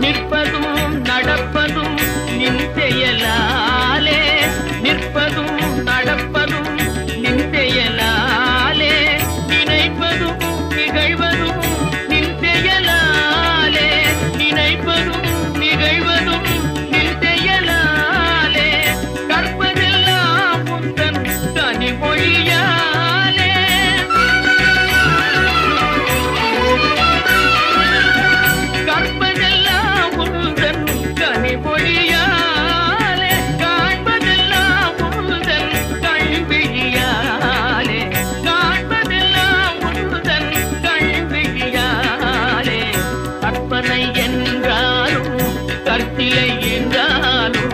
நிற்பதும் நடப்பதும் நின் செயலாலே இல்லை என்றாலும்